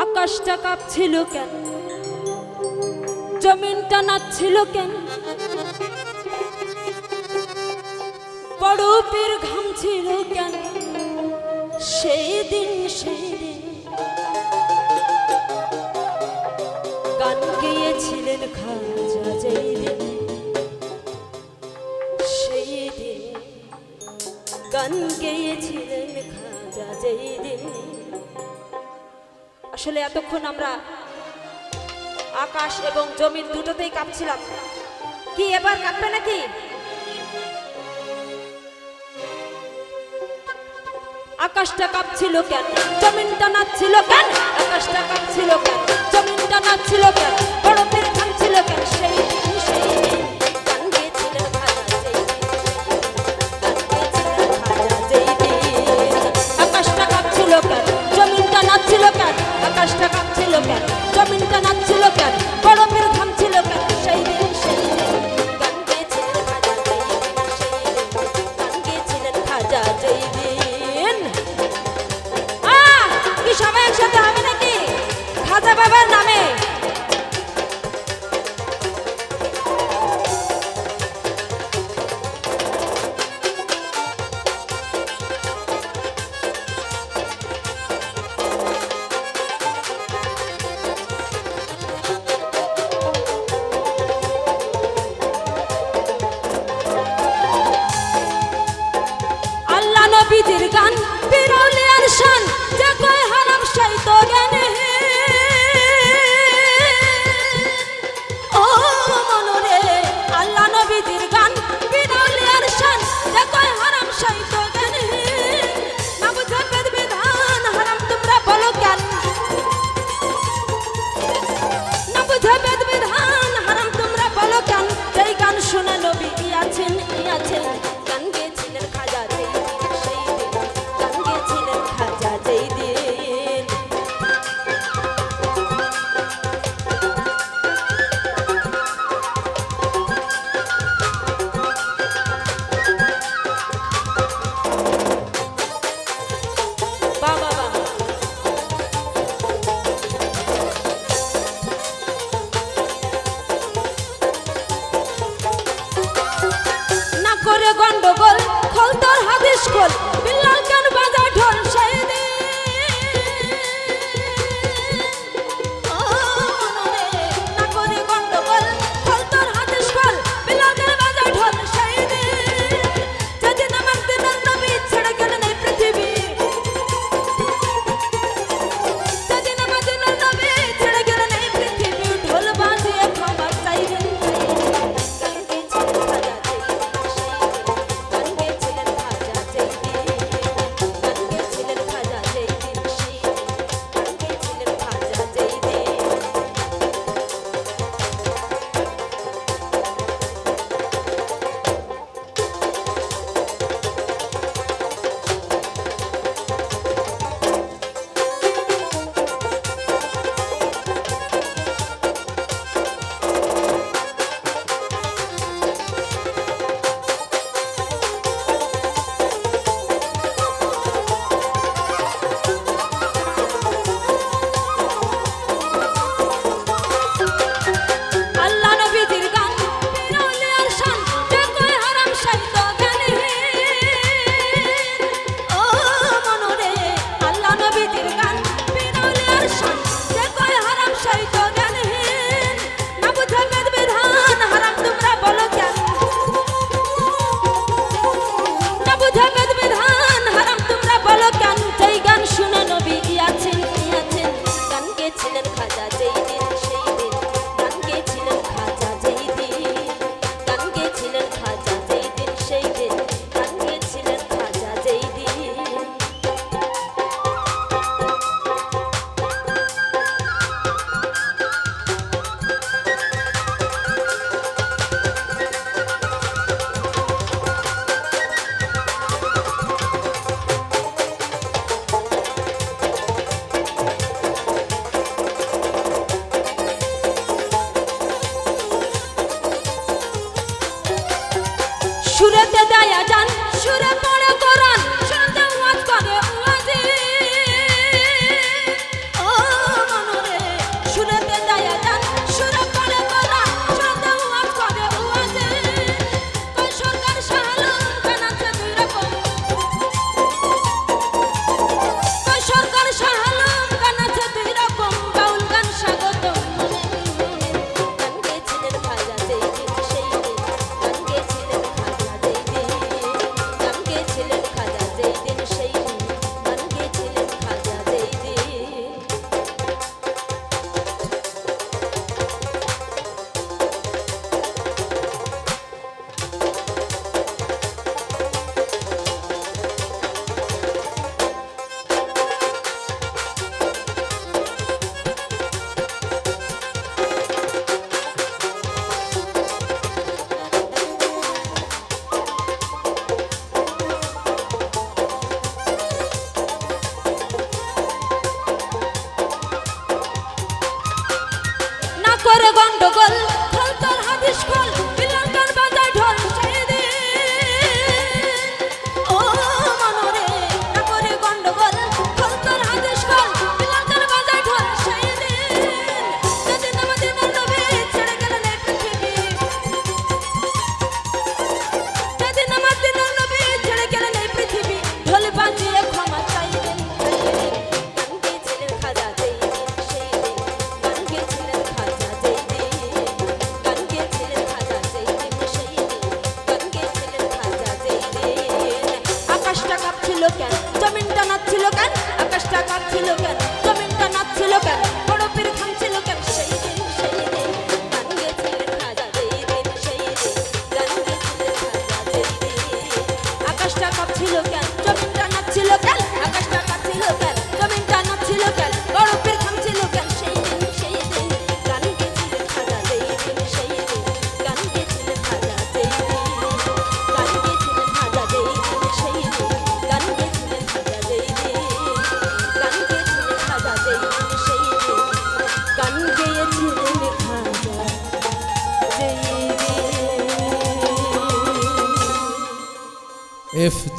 আকাশটা কাঁপছিল কেন? জমিনটা নাচ্ছিল কেন? বড় ঘাম ঘামছিল কেন? সেই দিন সেই দিন। গান গিয়েছিলেন খাজা যেই দিন। সেই দিন। গান গিয়েছিলেন খাজা যেই দিন। আসলে এতক্ষণ আমরা আকাশ এবং জমির দুটোতেই কাঁপছিলাম। কি, এবার কাঁপবে নাকি? আকাশটা কাঁপছিল কেন? জমিনটা নাচ্ছিল কেন? আকাশটা কাঁপছিল কেন? জমিনটা নাচ্ছিল কেন? বড় নামে। আল্লাহ নবীদের গান গন্ডগোল খোল তোর হাদিস খোল। সুরতে দয়া গন্ডগোল look at